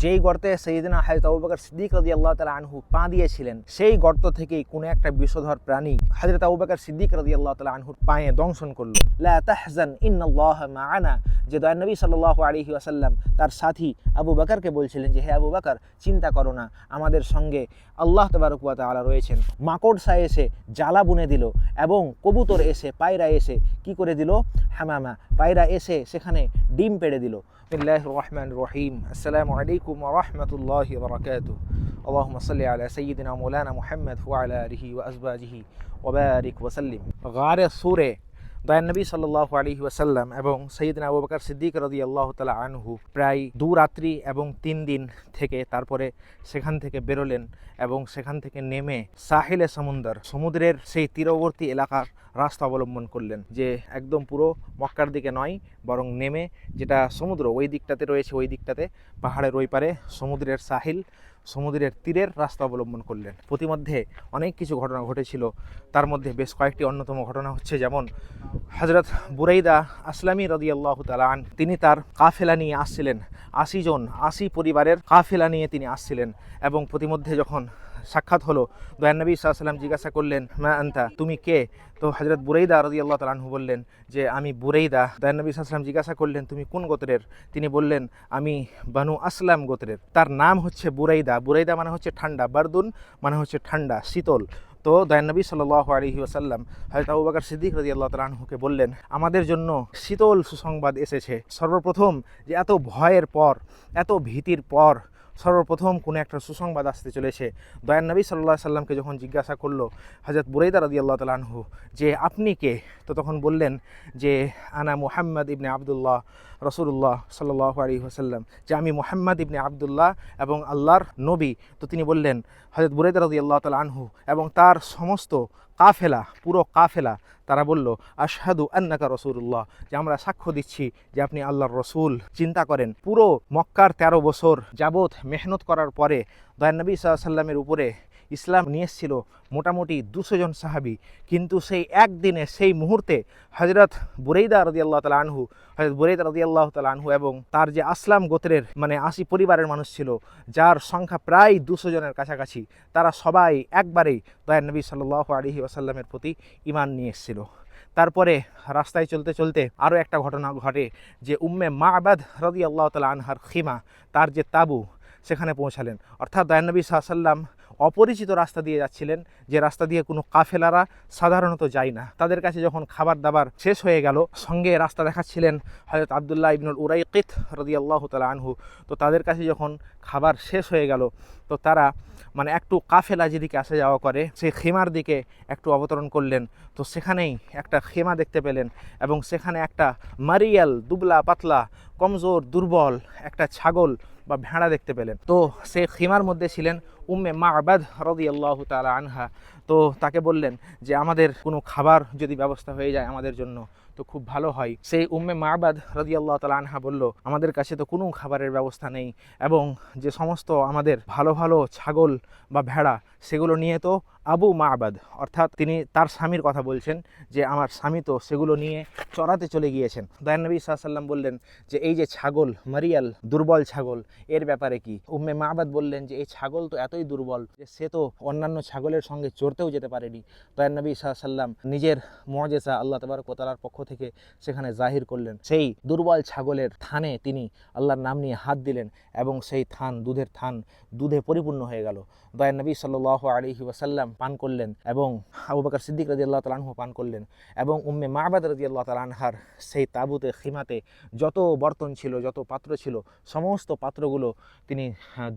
যেই গর্তে সঈদিনা হাজরত আবু সিদ্দিক রাজি আল্লাহ তালা আনহু পা দিয়েছিলেন সেই গর্ত থেকেই কোনো একটা বিষধর প্রাণী হাজরত আবু সিদ্দিক রাজি আল্লাহ তালা আনহুর পায়ে দংশন করল। লা তাহজান ইন্নাল্লাহ মাআনা। যে দয়ান নবী সাল্লাল্লাহু আলাইহি ওয়াসাল্লাম তার সাথী আবু বকরকে বলছিলেন যে, হে আবু বকর, চিন্তা করো না, আমাদের সঙ্গে আল্লাহ তবারক ওয়া তাআলা রয়েছেন। মাকড়সা এসে জ্বালা বুনে দিল এবং কবুতর এসে, পায়রা এসে কি করে দিল? হামামা, পায়রা এসে সেখানে ডিম পেড়ে দিল। بسم الله الرحمن الرحيم السلام عليكم ورحمة الله وبركاته اللهم صل على سيدنا مولانا محمد وعلى آله وأزواجه وبارك وسلم غار الصورة দয়ান নবী সাল্লাহ আলী ওয়াসাল্লাম এবং সৈয়দিন আবু বকর সিদ্দিক রদি আল্লাহ তালা আনহু প্রায় দু রাত্রি এবং তিন দিন থেকে তারপরে সেখান থেকে বেরোলেন এবং সেখান থেকে নেমে সাহিলে সমুন্দর, সমুদ্রের সেই তীরবর্তী এলাকার রাস্তা অবলম্বন করলেন যে একদম পুরো মক্কার দিকে নয়, বরং নেমে যেটা সমুদ্র, ওই দিকটাতে রয়েছে, ওই দিকটাতে পাহাড়ের ওই পারে সমুদ্রের সাহিল সমুদ্রের তীরের রাস্তা অবলম্বন করলেন। প্রতিমধ্যে অনেক কিছু ঘটনা ঘটেছিল। তার মধ্যে বেশ কয়েকটি অন্যতম ঘটনা হচ্ছে যেমন হজরত বুরাইদা আসলামী রদিয়াল্লাহ তালান তিনি তার কাফেলা নিয়ে আসছিলেন। আশি জন, আশি পরিবারের কাফেলা নিয়ে তিনি আসছিলেন এবং প্রতিমধ্যে যখন সাক্ষাৎ হলো। দয়ানবী সাল্লাম জিজ্ঞাসা করলেন, মা আন্তা? তুমি কে? তো হজরত বুরাইদা রদি আল্লাহ তালাহু বললেন, যে আমি বুরাইদা। দয়ানবী সাল্লাম জিজ্ঞাসা করলেন, তুমি কোন গোত্রের? তিনি বললেন, আমি বানু আসলাম গোত্রের। তার নাম হচ্ছে বুরাইদা। বুরাইদা মানে হচ্ছে ঠান্ডা, বারদুন মানে হচ্ছে ঠান্ডা, শীতল। তো দয়ানবী সাল আলহি ওসাল্লাম হয়তো আবু সিদ্দিক রাজি আল্লাহ তালাহুকে বললেন, আমাদের জন্য শীতল সুসংবাদ এসেছে। সর্বপ্রথম যে এত ভয়ের পর, এত ভীতির পর সর্বপ্রথম কোনো একটা সুসংবাদ আসতে চলেছে। দয়ান নবী সাল্লাহ সাল্লামকে যখন জিজ্ঞাসা করল হজরত বুরাইদা রাদি আল্লাহ তালাহু যে, আপনি কে? তো তখন বললেন যে, আনা মুহাম্মদ ইবনে আবদুল্লাহ। রসুল্লাহ সাল্লাহ আলী ওসাল্লাম যে আমি মোহাম্মদ ইবনে আবদুল্লাহ এবং আল্লাহর নবী। তো তিনি বললেন হজরত বুরাইদা রাদি আল্লাহ তালা আনহু এবং তার সমস্ত কাফেলা, পুরো কাফেলা, তারা বলল, আশহাদু আন্নাকা রসুল্লাহ যে আমরা সাক্ষ্য দিচ্ছি যে আপনি আল্লাহর রসুল। চিন্তা করেন, পুরো মক্কার ১৩ বছর যাবৎ মেহনত করার পরে দয়ানবী সাল্লামের উপরে ইসলাম নিয়ে এসেছিল মোটামুটি দুশো জন সাহাবি। কিন্তু সেই একদিনে, সেই মুহূর্তে হজরত বুরেইদা রদি আল্লাহ তালা আনহু হজরত বুরেইদা রদি আল্লাহ তালা আনহু এবং তার যে আসলাম গোত্রের মানে আশি পরিবারের মানুষ ছিল, যার সংখ্যা প্রায় দুশো জনের কাছাকাছি, তারা সবাই একবারেই দয়ান নবী সাল্লাহ আলহি আসাল্লামের প্রতি ইমান নিয়ে এসেছিল। তারপরে রাস্তায় চলতে চলতে আরও একটা ঘটনা ঘটে যে উম্মে মা আবাদ রদি আল্লাহ তালা আনহার খিমা, তার যে তাবু, সেখানে পৌঁছালেন। অর্থাৎ দয়ানবী সাল্লাম অপরিচিত রাস্তা দিয়ে যাচ্ছিলেন, যে রাস্তা দিয়ে কোনো কাফেলারা সাধারণত যায় না। তাদের কাছে যখন খাবার দাবার শেষ হয়ে গেল, সঙ্গে রাস্তা দেখাচ্ছিলেন হজরত আবদুল্লাহ ইবনুল উরাইকিত রদি আল্লাহ তালা আনহু। তো তাদের কাছে যখন খাবার শেষ হয়ে গেল, তো তারা মানে একটু কাফেলা যেদিকে আসা যাওয়া করে সেই খেমার দিকে একটু অবতরণ করলেন। তো সেখানেই একটা খেমা দেখতে পেলেন এবং সেখানে একটা মারিয়াল, দুবলা, পাতলা, কমজোর, দুর্বল একটা ছাগল বা ভেড়া দেখতে পেলেন। তো সে খিমার মধ্যে ছিলেন উম্মে মা আবাদ আল্লাহ তালা আনহা। তো তাকে বললেন যে, আমাদের কোনো খাবার যদি ব্যবস্থা হয়ে যায় আমাদের জন্য, তো খুব ভালো হয়। সেই উম্মে মাহবাদ রদি আল্লাহ তালা আনহা বলল, আমাদের কাছে তো কোনো খাবারের ব্যবস্থা নেই এবং যে সমস্ত আমাদের ভালো ভালো ছাগল বা ভেড়া সেগুলো নিয়ে তো আবু মাহবাদ অর্থাৎ তিনি তার স্বামীর কথা বলছেন যে আমার স্বামী তো সেগুলো নিয়ে চড়াতে চলে গিয়েছেন। দয়ানবী সাল্লাম বললেন যে এই যে ছাগল, মারিয়াল, দুর্বল ছাগল, এর ব্যাপারে কি? উম্মে মাহবাদ বললেন যে এই ছাগল তো এতই দুর্বল যে সে তো অন্যান্য ছাগলের সঙ্গে চড়তেও যেতে পারেনি। দয়ানবী সাল্লাম নিজের মজেসা আল্লাহ তবার কোতালার পক্ষ থেকে সেখানে জাহির করলেন। সেই দুর্বল ছাগলের থানে তিনি আল্লাহর নাম নিয়ে হাত দিলেন এবং সেই থান, দুধের থান দুধে পরিপূর্ণ হয়ে গেল। দয়ান নবী সাল্লাহ আলহি ওয়াসাল্লাম পান করলেন এবং আবু বাকর সিদ্দিক রাজি আল্লাহ তালাহু পান করলেন এবং উম্মে মাহবাদ রাজি আল্লাহ তালানহার সেই তাবুতে, খিমাতে যত বর্তন ছিল, যত পাত্র ছিল, সমস্ত পাত্রগুলো তিনি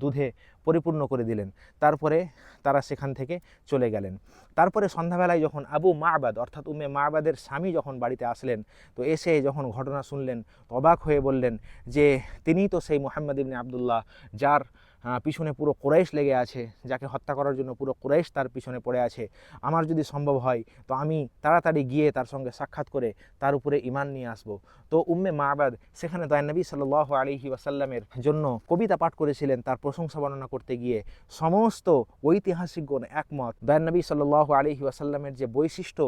দুধে পরিপূর্ণ করে দিলেন। তারপরে তারা সেখান থেকে চলে গেলেন। তারপরে সন্ধ্যাবেলায় যখন আবু মাহবাদ অর্থাৎ উম্মে মাহবাদের স্বামী যখন বাড়িতে আসলেন, তো এসে যখন ঘটনা শুনলেন অবাক হয়ে বললেন যে তিনিই তো সেই মোহাম্মদ ইবনে আবদুল্লাহ, যার পিছনে পুরো কোরাইশ লেগে আছে, যাকে হত্যা করার জন্য পুরো কোরাইশ তার পিছনে পড়ে আছে। আমার যদি সম্ভব হয়, তো আমি তাড়াতাড়ি গিয়ে তার সঙ্গে সাক্ষাৎ করে তার উপরে ইমান নিয়ে আসব। তো উম্মে মাহবাদ সেখানে দয়ানবী সাল্লাহ আলিহি ওয়াসাল্লামের জন্য কবিতা পাঠ করেছিলেন তার প্রশংসা বর্ণনা করতে গিয়ে। সমস্ত ঐতিহাসিকগণ একমত। দয়ানবী সাল্লাহ আলিহি ওয়াসাল্লামের যে বৈশিষ্ট্য,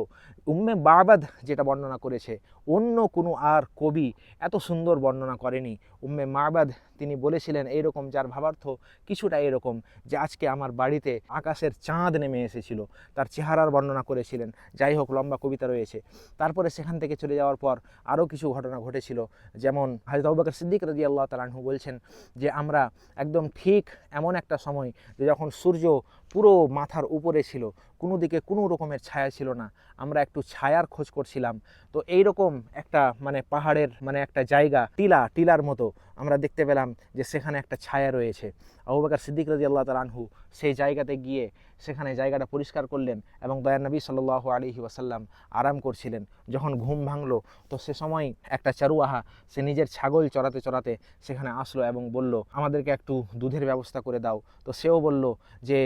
উম্মে বাবাদ যেটা বর্ণনা করেছে অন্য কোনো আর কবি এত সুন্দর বর্ণনা করেনি। উম্মে মাবাদ তিনি বলেছিলেন এইরকম, যার ভাবার্থ কিছুটা এরকম যে আজকে আমার বাড়িতে আকাশের চাঁদ নেমে এসেছিল। তার চেহারার বর্ণনা করেছিলেন। যাই হোক, লম্বা কবিতা রয়েছে। তারপরে সেখান থেকে চলে যাওয়ার পর আরও কিছু ঘটনা ঘটেছিল। যেমন হাজরত আবুবকর সিদ্দিক রাজি আল্লাহ তালাহু বলছেন যে, আমরা একদম ঠিক এমন একটা সময় যে যখন সূর্য পুরো মাথার উপরে ছিল কোনো দিকে কোনো রকমের ছায়া ছিল না। আমরা একটু ছায়ার খোঁজ করছিলাম। তো এই রকম একটা মানে পাহাড়ের মানে একটা জায়গা, টিলা, টিলার মতো আমরা দেখতে পেলাম যে সেখানে একটা ছায়া রয়েছে। আবু বকর সিদ্দিক রাজি আল্লাহ তালাহু সেই জায়গাতে গিয়ে সেখানে জায়গাটা পরিষ্কার করলেন এবং দয়ার নবী সাল্লাহ আলহি ওয়াসাল্লাম আরাম করছিলেন যখন ঘুম ভাঙলো। তো সে সময় একটা চারুয়াহা, সে নিজের ছাগল চড়াতে চড়াতে সেখানে আসলো এবং বলল, আমাদেরকে একটু দুধের ব্যবস্থা করে দাও। তো সেও বলল যে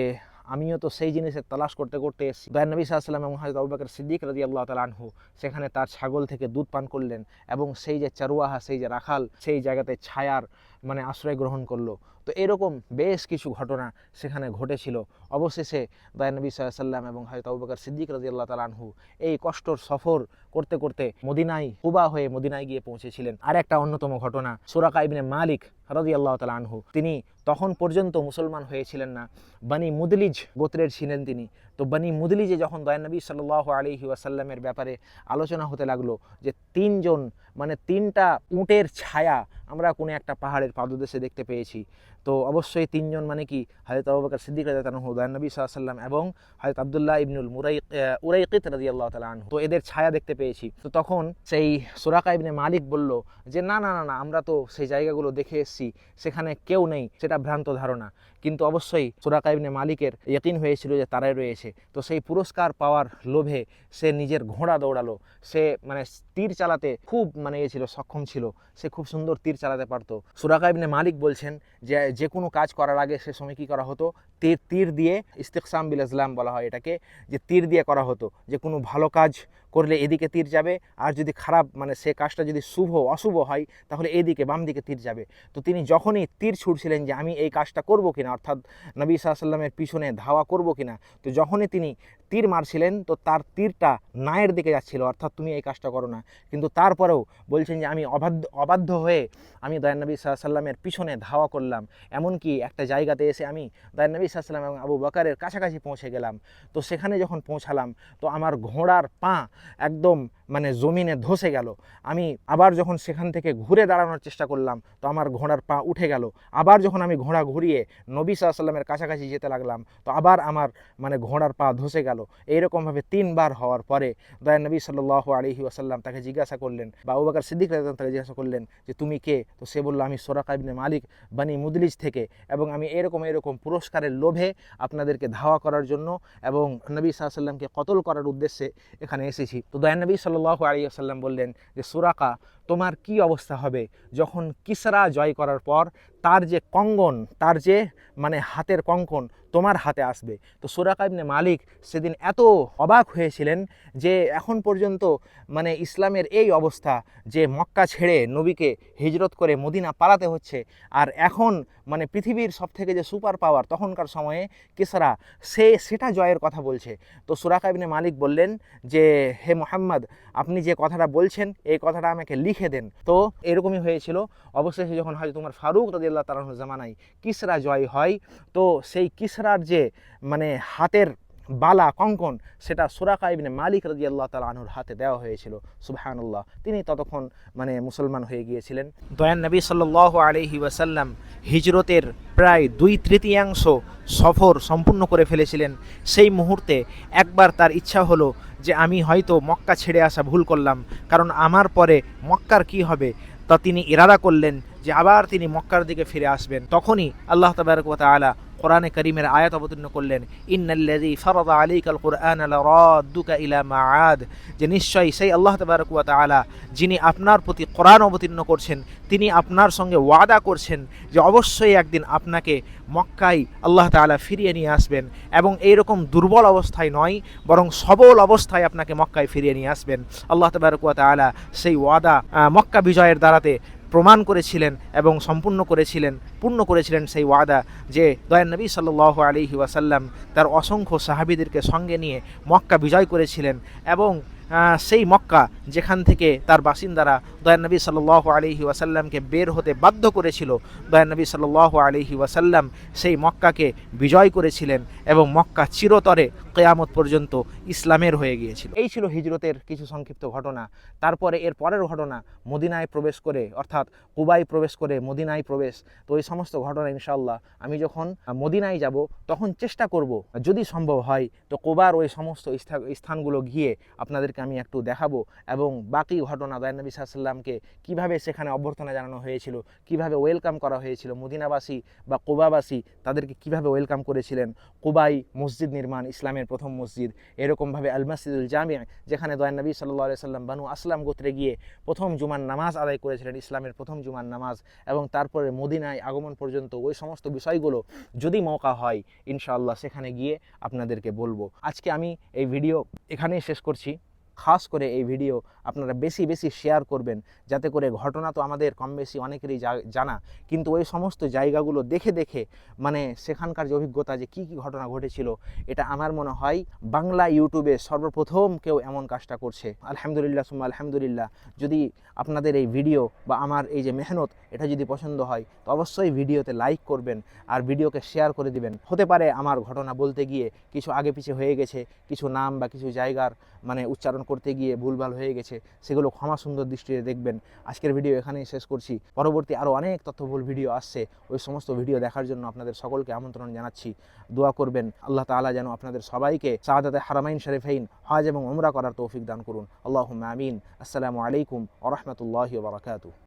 আমিও তো সেই জিনিসের তালাশ করতে করতে এসেছি। দয়ান নবী সাহাশালাম এবং হাজরত আবুবাকের সিদ্দিক রাজি আল্লাহ তালা আনহু সেখানে তার ছাগল থেকে দুধ পান করলেন এবং সেই যে চারুয়াহা, সেই যে রাখাল, সেই জায়গাতে ছায়ার মানে আশ্রয় গ্রহণ করল। তো এরকম বেশ কিছু ঘটনা সেখানে ঘটেছিল। অবশেষে দয়ান নবী সাল্লাম এবং হয়তো আবু বকর সিদ্দিক রাজি আল্লাহ তালা আনহু এই কষ্টর সফর করতে করতে মদিনায়, কুবা হয়ে মদিনায় গিয়ে পৌঁছেছিলেন। আর একটা অন্যতম ঘটনা, সুরাকা ইবনে মালিক রাজি আল্লাহ তালা আনহু, তিনি তখন পর্যন্ত মুসলমান হয়েছিলেন না। বানি মুদলিজ গোত্রের ছিলেন তিনি। তো বানি মুদলিজে যখন দয়ানবী সাল্লাহ আলহি ওয়াসাল্লামের ব্যাপারে আলোচনা হতে লাগল যে তিনজন মানে তিনটা উটের ছায়া আমরা কোনো একটা পাহাড়ের পাদদেশে দেখতে পেয়েছি। তো অবশ্যই তিনজন মানে কি? হাজরত আবু বকর সিদ্দিক রাজি তালাহু দয়ানবী সাল্লাম এবং হাজরত আবদুল্লাহ ইবনুল মুরাই উরাইকিত রাজি আল্লাহ তালা আনহু। তো এদের ছায়া দেখতে পেয়েছি। তো তখন সেই সুরাকা ইবনে মালিক বলল যে, না না না না, আমরা তো সেই জায়গাগুলো দেখে এসেছি, সেখানে কেউ নেই, সেটা ভ্রান্ত ধারণা। কিন্তু অবশ্যই সুরাকা ইবনে মালিকের ইয়কিন হয়েছিল যে, তারাই রয়েছে। তো সেই পুরস্কার পাওয়ার লোভে সে নিজের ঘোড়া দৌড়ালো। সে মানে তীর চালাতে খুব মানে ইয়ে ছিল, সক্ষম ছিল। সে খুব সুন্দর তীর চালাতে পারতো। সুরাকা ইবনে মালিক বলছেন যে যে কোনো কাজ করার আগে সে সময় কী করা হতো? তীর তীর দিয়ে ইস্তেকসাম বিল ইসলাম বলা হয় এটাকে, যে তীর দিয়ে করা হতো, যে কোনো ভালো কাজ করলে এদিকে তীর যাবে। আর যদি খারাপ মানে সে কাজটা যদি শুভ, অশুভ হয়, তাহলে এদিকে বাম দিকে তীর যাবে। তো তিনি যখনই তীর ছুটছিলেন যে, আমি এই কাজটা করব কিনা? অর্থাৎ নবী সাল্লামের পিছনে ধাওয়া করব কিনা? তো যখনই তিনি তীর মারছিলেন, তো তার তীরটা নায়ের দিকে যাচ্ছিল। অর্থাৎ তুমি এই কাজটা করো না। কিন্তু তারপরেও বলছেন যে, আমি অবাধ্য অবাধ্য হয়ে আমি দয়ানবী সাল্লামের পিছনে ধাওয়া করলাম। এমনকি একটা জায়গাতে এসে আমি দয়ানবী সাল্লাম এবং আবু বকারের কাছাকাছি পৌঁছে গেলাম। তো সেখানে যখন পৌঁছালাম, তো আমার ঘোড়ার পা একদম মানে জমিনে ধসে গেল। আমি আবার যখন সেখান থেকে ঘুরে দাঁড়ানোর চেষ্টা করলাম, তো আমার ঘোড়ার পা উঠে গেল। আবার যখন আমি ঘোড়া ঘুরিয়ে নবী সাল্লামের কাছাকাছি যেতে লাগলাম, তো আবার আমার মানে ঘোড়ার পা ধসে গেল। এইরকমভাবে তিনবার হওয়ার পরে দয়া নবী সাল্লাহ আলহি আসাল্লাম তাকে জিজ্ঞাসা করলেন, বা আবুবাকার সিদ্দিক রাজন তাকে জিজ্ঞাসা করলেন যে, তুমি কে? তো সে বলল, আমি সোরাকা ইবনে মালিক, বানি মুদলিজ থেকে এবং আমি এরকম এরকম পুরস্কারের লোভে আপনাদেরকে ধাওয়া করার জন্য এবং নবী সাল্লামকে কতল করার উদ্দেশ্যে এখানে এসেছি। তো দয়ানবী সাল্লাহ আলী আসাল্লাম বললেন যে সুরাকা তোমার কি অবস্থা হবে? যখন কিসরা জয় করার পর তার যে কঙ্গন, তার যে মানে হাতের কঙ্কন তোমার হাতে আসবে। তো সুরাকা ইবনে মালিক সেদিন এত অবাক হয়েছিলেন যে এখন পর্যন্ত মানে ইসলামের এই অবস্থা যে মক্কা ছেড়ে নবীকে হিজরত করে মদিনা পালাতে হচ্ছে আর এখন মানে পৃথিবীর সব থেকে যে সুপার পাওয়ার তখনকার সময়ে কিসরা, সে সেটা জয়ের কথা বলছে। তো সুরাকা ইবনে মালিক বললেন যে, হে মোহাম্মদ, আপনি যে কথাটা বলছেন, এই কথাটা আমাকে লিখে দেন। তো এরকমই হয়েছিল। অবশেষে যখন হয় তোমার ফারুক রাজিয়াল্লাহ তালাহ জামানায় কিসরা জয় হয়, তো সেই কিসরার যে মানে হাতের বালা, কঙ্কন, সেটা সুরাকা ইবনে মালিক রাজি আল্লাহ তালা আনুর হাতে দেওয়া হয়েছিল। সুবাহানুল্লাহ। তিনি ততক্ষণ মানে মুসলমান হয়ে গিয়েছিলেন। দয়ান নবী সাল্লাহ আলহি ওয়াসাল্লাম হিজরতের প্রায় দুই তৃতীয়াংশ সফর সম্পূর্ণ করে ফেলেছিলেন। সেই মুহূর্তে একবার তার ইচ্ছা হলো যে, আমি হয়তো মক্কা ছেড়ে আসা ভুল করলাম, কারণ আমার পরে মক্কার কি হবে তা তিনি ইরাদা করলেন যে, আবার তিনি মক্কার দিকে ফিরে আসবেন। তখনই আল্লাহ তবরক আলা কোরআনে করিমের আয়াত অবতীর্ণ করলেন, ইন্নাল্লাযী ফারাদা আলাইকাল কুরআন লারাদ্দুকা ইলা মাআদ যে নিশ্চয়ই সেই আল্লাহ তাবারক ওয়া তাআলা, যিনি আপনার প্রতি কোরআন অবতীর্ণ করছেন, তিনি আপনার সঙ্গে ওয়াদা করছেন যে অবশ্যই একদিন আপনাকে মক্কায় আল্লাহ তাআলা ফিরিয়ে নিয়ে আসবেন এবং এইরকম দুর্বল অবস্থায় নয়, বরং সবল অবস্থায় আপনাকে মক্কায় ফিরিয়ে নিয়ে আসবেন। আল্লাহ তাবারক ওয়া তাআলা সেই ওয়াদা মক্কা বিজয়ের দ্বারাতে প্রমাণ করেছিলেন এবং সম্পূর্ণ করেছিলেন, পূর্ণ করেছিলেন সেই ওয়াদা যে দয়ান নবী সাল্লাহ আলী ওয়াসাল্লাম তার অসংখ্য সাহাবিদেরকে সঙ্গে নিয়ে মক্কা বিজয় করেছিলেন এবং সেই মক্কা যেখান থেকে তার বাসিন্দারা দয়ান নবী সাল্লাহ আলহি ওয়াসাল্লামকে বের হতে বাধ্য করেছিল। দয়ানবী সাল্লাহ আলহি ওয়াসাল্লাম সেই মক্কাকে বিজয় করেছিলেন এবং মক্কা চিরতরে কেয়ামত পর্যন্ত ইসলামের হয়ে গিয়েছিল। এই ছিল হিজরতের কিছু সংক্ষিপ্ত ঘটনা। তারপরে এর পরের ঘটনা মদিনায় প্রবেশ করে, অর্থাৎ কুবাই প্রবেশ করে মদিনায় প্রবেশ। তো এই সমস্ত ঘটনা ইনশাল্লাহ আমি যখন মদিনায় যাব, তখন চেষ্টা করব যদি সম্ভব হয়, তো কোবার ওই সমস্ত স্থানগুলো গিয়ে আপনাদেরকে আমি একটু দেখাবো এবং বাকি ঘটনা দয়ানবী সাল্লামকে কীভাবে সেখানে অভ্যর্থনা জানানো হয়েছিল, কীভাবে ওয়েলকাম করা হয়েছিল, মদিনাবাসী বা কোবাবাসী তাদেরকে কীভাবে ওয়েলকাম করেছিলেন, কোবাই মসজিদ নির্মাণ, ইসলামের প্রথম মসজিদ, এরকমভাবে আল মসজিদুল জামিয়া যেখানে দয়ানবী সাল্লাহ সাল্লাম বানু আসলাম গোত্রে গিয়ে প্রথম জুমার নামাজ আদায় করেছিলেন, ইসলামের প্রথম জুমার নামাজ এবং তারপরে মদিনায় আগমন পর্যন্ত ওই সমস্ত বিষয়গুলো যদি মৌকা হয়, ইনশাআল্লাহ সেখানে গিয়ে আপনাদেরকে বলব। আজকে আমি এই ভিডিও এখানেই শেষ করছি। খাস করে এই ভিডিও আপনারা বেশি বেশি শেয়ার করবেন। যাতে করে ঘটনা তো আমাদের কম বেশি অনেকেরই জানা। কিন্তু ওই সমস্ত জায়গাগুলো দেখে দেখে মানে সেখানকার যে অভিজ্ঞতা যে কী কী ঘটনা ঘটেছিল, এটা আমার মনে হয় বাংলা ইউটিউবে সর্বপ্রথম কেউ এমন কাজটা করছে। আলহামদুলিল্লাহ, সুম্মা আলহামদুলিল্লাহ। যদি আপনাদের এই ভিডিও বা আমার এই যে মেহনত, এটা যদি পছন্দ হয়, তো অবশ্যই ভিডিওতে লাইক করবেন আর ভিডিওকে শেয়ার করে দিবেন। হতে পারে আমার ঘটনা বলতে গিয়ে কিছু আগে পিছে হয়ে গেছে, কিছু নাম বা কিছু জায়গার মানে উচ্চারণ করতে গিয়ে ভুলভাল হয়ে গেছে, সেগুলো ক্ষমা সুন্দর দৃষ্টিতে দেখবেন। আজকের ভিডিও এখানেই শেষ করছি। পরবর্তী আরও অনেক তথ্যবহুল ভিডিও আসছে, ওই সমস্ত ভিডিও দেখার জন্য আপনাদের সকলকে আমন্ত্রণ জানাচ্ছি। দোয়া করবেন, আল্লাহ তালা যেন আপনাদের সবাইকে সাদাতে হারামাইন শরীফাইন, হজ এবং উমরা করার তৌফিক দান করুন। আল্লাহ আমিন। আসসালামু আলাইকুম ওরহমতুল্লাহ বারাকাতু